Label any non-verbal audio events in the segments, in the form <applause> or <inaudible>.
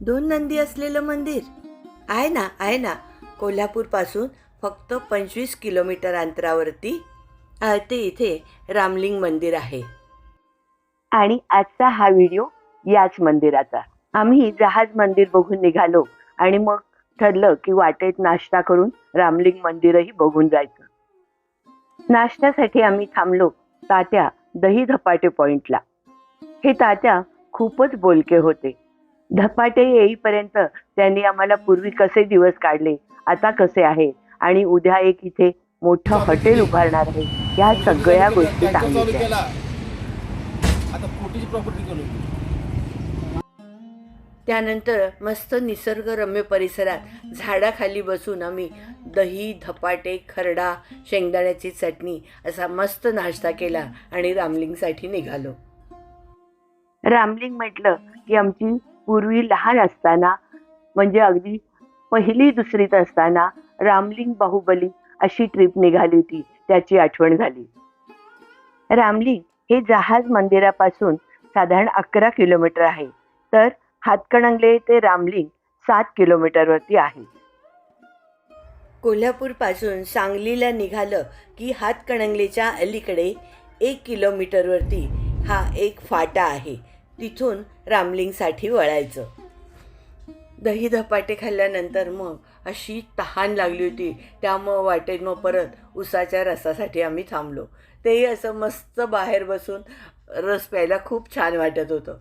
दोन नंदी असलेलं मंदिर? आहे ना आहे ना. कोल्हापूरपासून फक्त पंचवीस किलोमीटर अंतरावरती. ते इथे रामलिंग मंदिर आहे. आणि आजचा हा व्हिडिओ याच मंदिराचा. आम्ही जहाज मंदिर बघून निघालो आणि मग ठरलं की वाटेत नाश्ता करून रामलिंग मंदिरही बघून जायचं. नाश्त्यासाठी आम्ही थांबलो तात्या दही धपाटे पॉइंटला. हे तात्या खूपच बोलके होते. धपाटे येईपर्यंत त्यांनी आम्हाला पूर्वी कसे दिवस काढले आता कसे आहे? आणि उद्या एक इथे मोठं हॉटेल उभारणार आहे. या सगळ्या गोष्टी सांगितल्या. केला आता कोटीची प्रॉपर्टी केली त्यानंतर मस्त निसर्गरम्य परिसरात झाडाखाली बसून आम्ही दही धपाटे खरडा शेंगदाण्याची चटणी असा मस्त नाश्ता केला आणि रामलिंगसाठी निघालो. रामलिंग म्हटलं की आमची पूर्वी लहान असताना म्हणजे अगदी पहिली दुसरीत असताना रामलिंग बाहुबली अशी ट्रिप निघाली होती. त्याची आठवण झाली. रामलिंग हे जहाज मंदिरापासून साधारण अकरा किलोमीटर आहे. तर हातकणंगले ते रामलिंग सात किलोमीटरवरती आहे. कोल्हापूरपासून सांगलीला निघालं की हातकणंगलेच्या अलीकडे एक किलोमीटरवरती हा एक फाटा आहे. तिथून रामलिंगसाठी वळायचं. दही धपाटे खाल्ल्यानंतर मग अशी तहान लागली होती. त्यामुळं वाटेत मग परत उसाच्या रसासाठी आम्ही थांबलो. तेही असं मस्त बाहेर बसून रस प्यायला खूप छान वाटत होतं.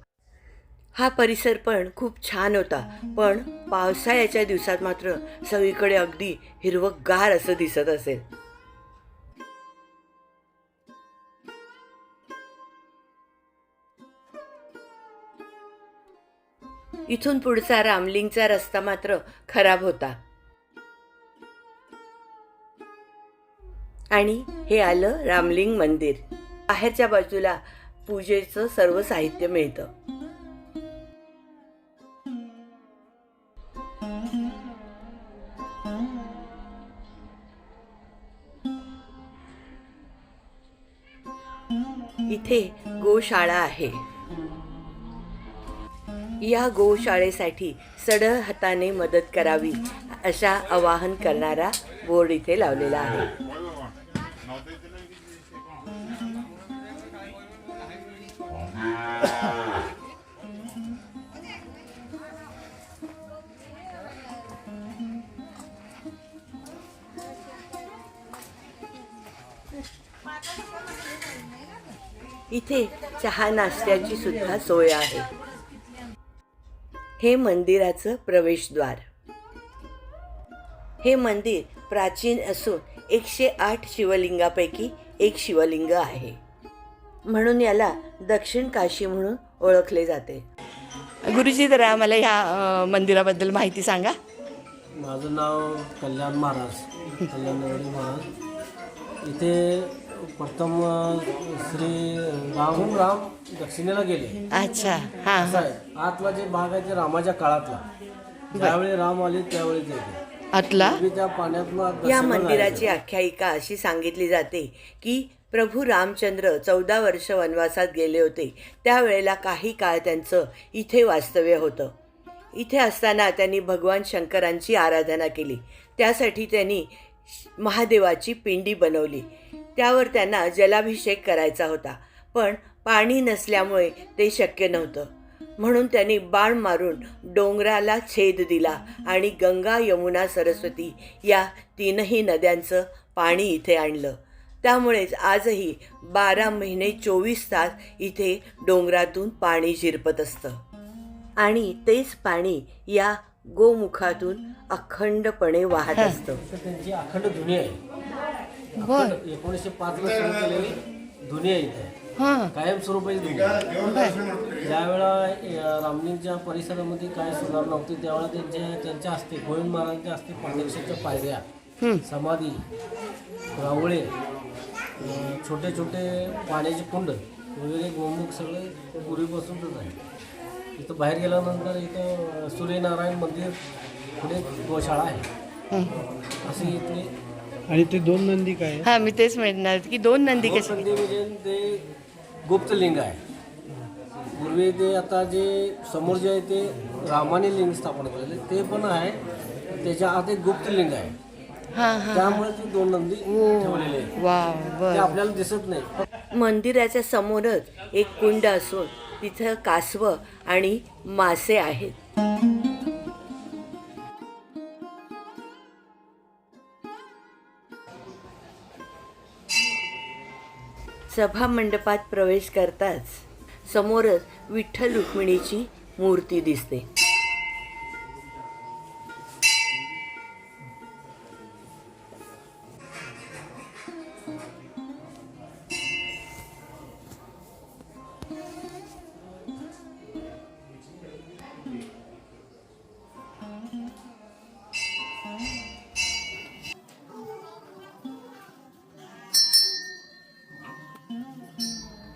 हा परिसर पण खूप छान होता. पण पावसाळ्याच्या दिवसात मात्र सगळीकडे अगदी हिरवंगार असं दिसत असेल. इथून पुढचा रामलिंगचा रस्ता मात्र खराब होता. आणि हे आलं रामलिंग मंदिर. बाहेरच्या बाजूला पूजेचं सर्व साहित्य मिळतं. इथे गोशाळा आहे. या गोशाळेसाठी सढळ हाताने मदत करावी अशा आवाहन करणारा बोर्ड इथे लावलेला आहे. इथे चहा नाश्त्याची सुद्धा सोय आहे. हे मंदिराचं प्रवेशद्वार. हे मंदिर प्राचीन असून एकशे आठ शिवलिंगापैकी एक शिवलिंग आहे. म्हणून याला दक्षिण काशी म्हणून ओळखले जाते. गुरुजी तर आम्हाला ह्या मंदिराबद्दल माहिती सांगा. माझं नाव कल्याण महाराज कल्याण नवरी महाराज. इथे प्रथम श्री राम राम दक्षिणेला गेले. अच्छा हां. असं आहे. आतला जे भाग आहे ते रामाच्या काळातला. ज्यावेळी राम आले त्यावेळी ते. येते. आतला? पूर्वी त्या पाण्यातनं या मंदिराची. आख्यायिका अशी सांगितली जाते की प्रभू रामचंद्र चौदा वर्ष वनवासात गेले होते. त्यावेळेला काही काळ त्यांचं इथे वास्तव्य होतं. इथे असताना त्यांनी भगवान शंकरांची आराधना केली. त्यासाठी त्यांनी महादेवाची पिंडी बनवली. त्यावर त्यांना जलाभिषेक करायचा होता पण पाणी नसल्यामुळे ते शक्य नव्हतं. म्हणून त्यांनी बाण मारून डोंगराला छेद दिला आणि गंगा यमुना सरस्वती या तीनही नद्यांचं पाणी इथे आणलं. त्यामुळेच आजही बारा महिने चोवीस तास इथे डोंगरातून पाणी झिरपत असतं. आणि तेच पाणी या गोमुखातून अखंडपणे वाहत असतं. <laughs> अखंड धुनी आहे. एकोणीसशे पाच ला सुरू केलेली धुनी आहे इथे कायमस्वरूपाची धुनी आहे. ज्यावेळा रामलिंगच्या परिसरामध्ये काय सुधारणा नव्हती त्यावेळेला त्यांच्या त्यांच्या हस्ते गोविंद महाराजांच्या हस्ते पाण्याच्या पायऱ्या समाधी रावळे छोटे छोटे पाण्याचे कुंड वगैरे गोमुख सगळे पूर्वीपासूनच आहे. इथं बाहेर गेल्यानंतर इथं सूर्यनारायण मंदिर पुढे गोशाळा आहे. अशी इथली आणि ते दोन नंदी काय? हा मी तेच म्हणणार की दोन नंदी कसे? गोपंदी म्हणजे ते गुप्तलिंग आहे. पूर्वी ते आता जे समोर जे आहे ते रामाने लिंग स्थापन केलेले ते पण आहे. त्याच्या आत एक गुप्त लिंग आहे. हा हा. त्यामुळे ते दोन नंदी ठेवलेले वा ते बर. आपल्याला दिसत नाही. मंदिराच्या समोरच एक कुंड असून तिथं कासवं आणि मासे आहेत. सभा मंडपात प्रवेश करताच समोरच विठ्ठल रुक्मिणीची मूर्ती दिसते.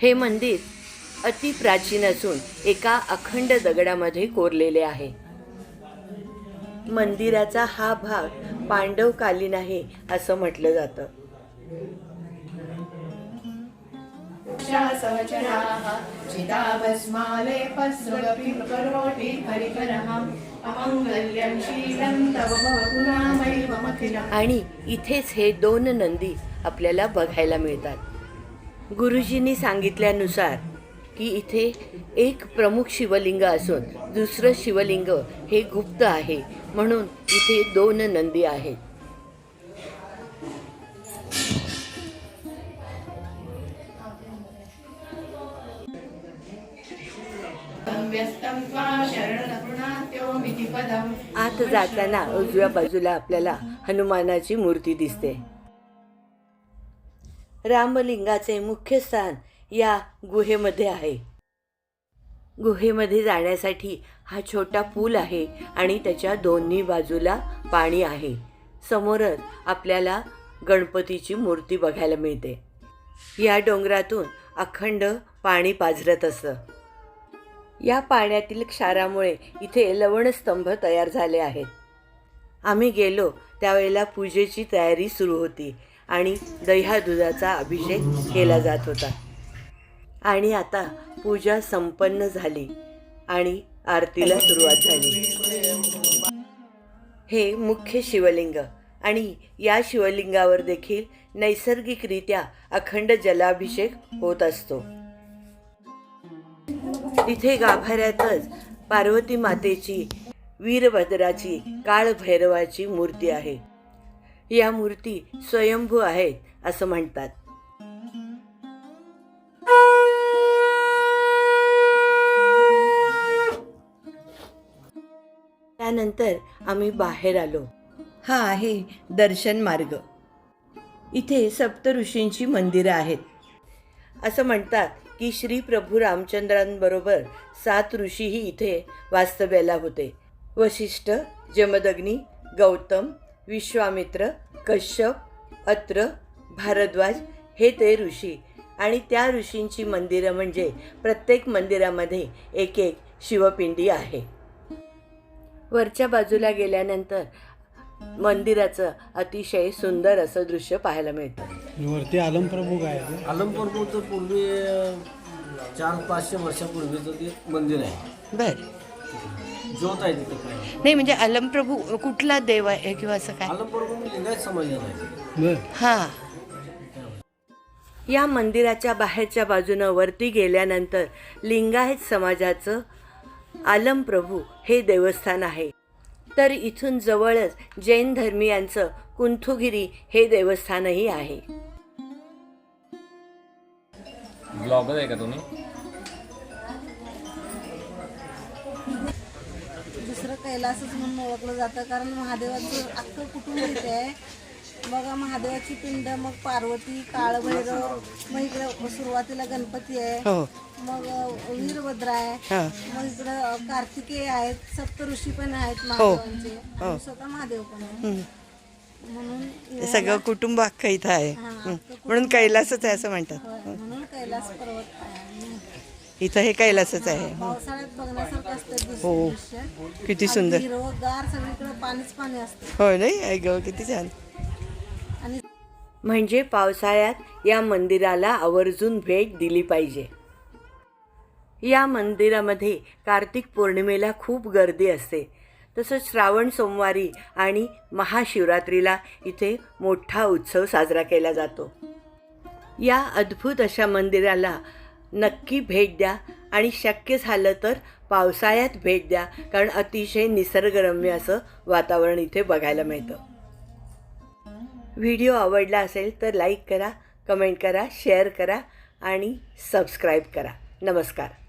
हे मंदिर अति प्राचीन असून एका अखंड दगडामध्ये कोरलेले आहे. मंदिराचा हा भाग पांडवकालीन आहे असं म्हटलं जातं. आणि इथेच हे दोन नंदी आपल्याला बघायला मिळतात. गुरुजींनी सांगितल्यानुसार की इथे एक प्रमुख शिवलिंग असून दुसरं शिवलिंग हे गुप्त आहे. म्हणून इथे दोन नंदी आहेत. आत जाताना उजव्या बाजूला आपल्याला हनुमानाची मूर्ती दिसते. रामलिंगाचे मुख्य स्थान या गुहेमध्ये आहे. गुहेमध्ये जाण्यासाठी हा छोटा पूल आहे आणि त्याच्या दोन्ही बाजूला पाणी आहे. समोरच आपल्याला गणपतीची मूर्ती बघायला मिळते. या डोंगरातून अखंड पाणी पाझरत असतं. या पाण्यातील क्षारामुळे इथे लवणस्तंभ तयार झाले आहेत. आम्ही गेलो त्यावेळेला पूजेची तयारी सुरू होती. आणि दह्या दुधाचा अभिषेक केला जात होता. आणि आता पूजा संपन्न झाली आणि आरतीला सुरुवात झाली. हे मुख्य शिवलिंग आणि या शिवलिंगावर देखील नैसर्गिकरित्या अखंड जलाभिषेक होत असतो. तिथे गाभाऱ्यातच पार्वती मातेची वीरभद्राची काळभैरवाची मूर्ती आहे. या मूर्ती स्वयंभू आहेत असं म्हणतात. त्यानंतर आम्ही बाहेर आलो. हा आहे दर्शन मार्ग. इथे सप्त ऋषींची मंदिरं आहेत. असं म्हणतात की श्री प्रभू रामचंद्रांबरोबर सात ऋषीही इथे वास्तव्याला होते. वशिष्ठ जमदग्नी गौतम विश्वामित्र कश्यप अत्र भारद्वाज हे ते ऋषी. आणि त्या ऋषींची मंदिरं म्हणजे प्रत्येक मंदिरामध्ये एक एक शिवपिंडी आहे. वरच्या बाजूला गेल्यानंतर मंदिराचं अतिशय सुंदर असं दृश्य पाहायला मिळतं. वरती आलमप्रभू काय आहे ते? आलमपूरचं पूर्वी चार पाचशे वर्षापूर्वीचं ते मंदिर आहे. बर. ज्योत आहे तिथे काय? नाही म्हणजे अलमप्रभू कुठला देव आहे किंवा असं काय? लिंगायत आहे. बर. हा. या मंदिराच्या बाहेरच्या बाजूनं वरती गेल्यानंतर लिंगायत समाजाचं आलमप्रभू हे देवस्थान आहे. तर इथून जवळच जैन धर्मियांचं कुंथुगिरी हे देवस्थानही आहे. ब्लॉगर आहे का तुम्ही? दुसरं कैलासच म्हणून ओळखलं जातं कारण महादेवाचं अख्खं कुटुंब इथे आहे. बघा महादेवाची पिंड मग पार्वती काळभैरव मग इकडे सुरुवातीला गणपती आहे. हो. मग वीरभद्र आहे. हा. मग इकडं कार्तिकेय आहेत सप्त ऋषी पण आहेत महादेवांचे. आणि स्वतः महादेव पण आहे. म्हणून हे सगळं कुटुंब अख्खं इथं आहे. हा, हं. म्हणून कैलासच आहे असं म्हणतात. होय, म्हणून कैलास पर्वत आहे. इथं हे कैलासच आहे. पावसाळ्यात बघण्यासारखं असतं दुसरं हो. दृश्य. किती सुंदर. अगदी हिरवंगार सगळीकडे पाणीच पाणी असतं. होय नाही? गं, किती छान. आणि म्हणजे पावसाळ्यात या मंदिराला आवर्जून भेट दिली पाहिजे. या मंदिरामध्ये कार्तिक पौर्णिमेला खूप गर्दी असते. तसंच श्रावण सोमवारी आणि महाशिवरात्रीला इथे मोठा उत्सव साजरा केला जातो. या अद्भुत अशा मंदिराला नक्की भेट द्या. आणि शक्य झालं तर पावसाळ्यात भेट द्या. कारण अतिशय निसर्गरम्य असं वातावरण इथे बघायला मिळतं. व्हिडिओ आवडला असेल तर लाईक करा कमेंट करा शेअर करा आणि सबस्क्राईब करा. नमस्कार.